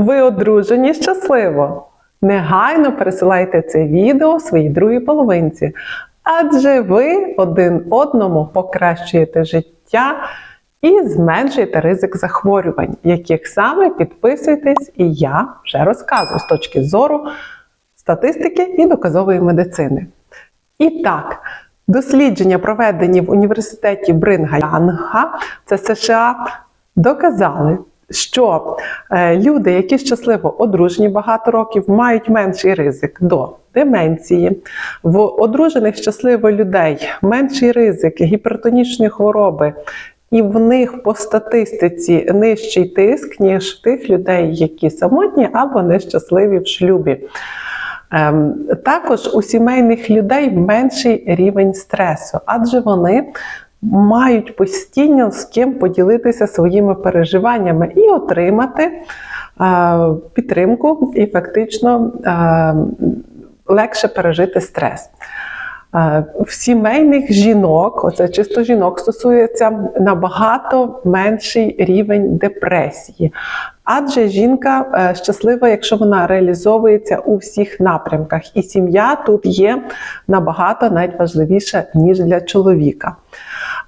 Ви одружені щасливо! Негайно пересилайте це відео своїй другій половинці, адже ви один одному покращуєте життя і зменшуєте ризик захворювань, яких саме підписуйтесь, і я вже розказую з точки зору статистики і доказової медицини. І так, дослідження, проведені в університеті Бринга, це США, доказали, що е, люди, які щасливо одружені багато років, мають менший ризик до деменції. В одружених щасливо людей менший ризик гіпертонічної хвороби. І в них по статистиці нижчий тиск, ніж тих людей, які самотні або нещасливі в шлюбі. Ем, Також у сімейних людей менший рівень стресу, адже вони мають постійно з ким поділитися своїми переживаннями і отримати е, підтримку, і фактично е, легше пережити стрес. Е, В сімейних жінок, оце чисто жінок стосується набагато менший рівень депресії. Адже жінка щаслива, якщо вона реалізовується у всіх напрямках, і сім'я тут є набагато навіть важливіша, ніж для чоловіка.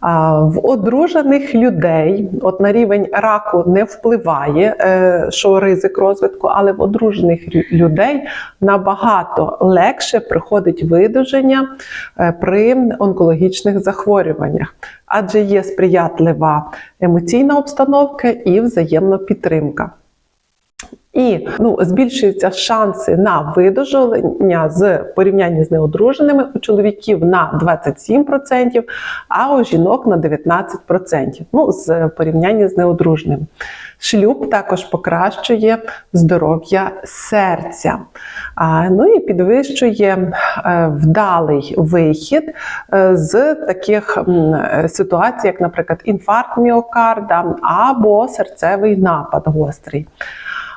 В одружених людей от на рівень раку не впливає, е, що ризик розвитку, але в одружених людей набагато легше приходить видуження е, при онкологічних захворюваннях, адже є сприятлива емоційна обстановка і взаємна підтримка. І ну, збільшуються шанси на видужання з порівняння з неодруженими у чоловіків на 27%, а у жінок на 19%. Ну, з порівняння з неодруженим. Шлюб також покращує здоров'я серця. Ну і підвищує е, вдалий вихід е, з таких ситуацій, як, наприклад, інфаркт міокарда або серцевий напад гострий.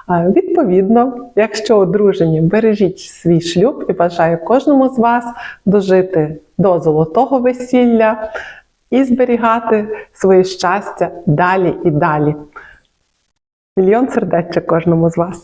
Відповідно, якщо одружені, бережіть свій шлюб і бажаю кожному з вас дожити до золотого весілля і зберігати своє щастя далі і далі. Мільйон сердечок кожному з вас.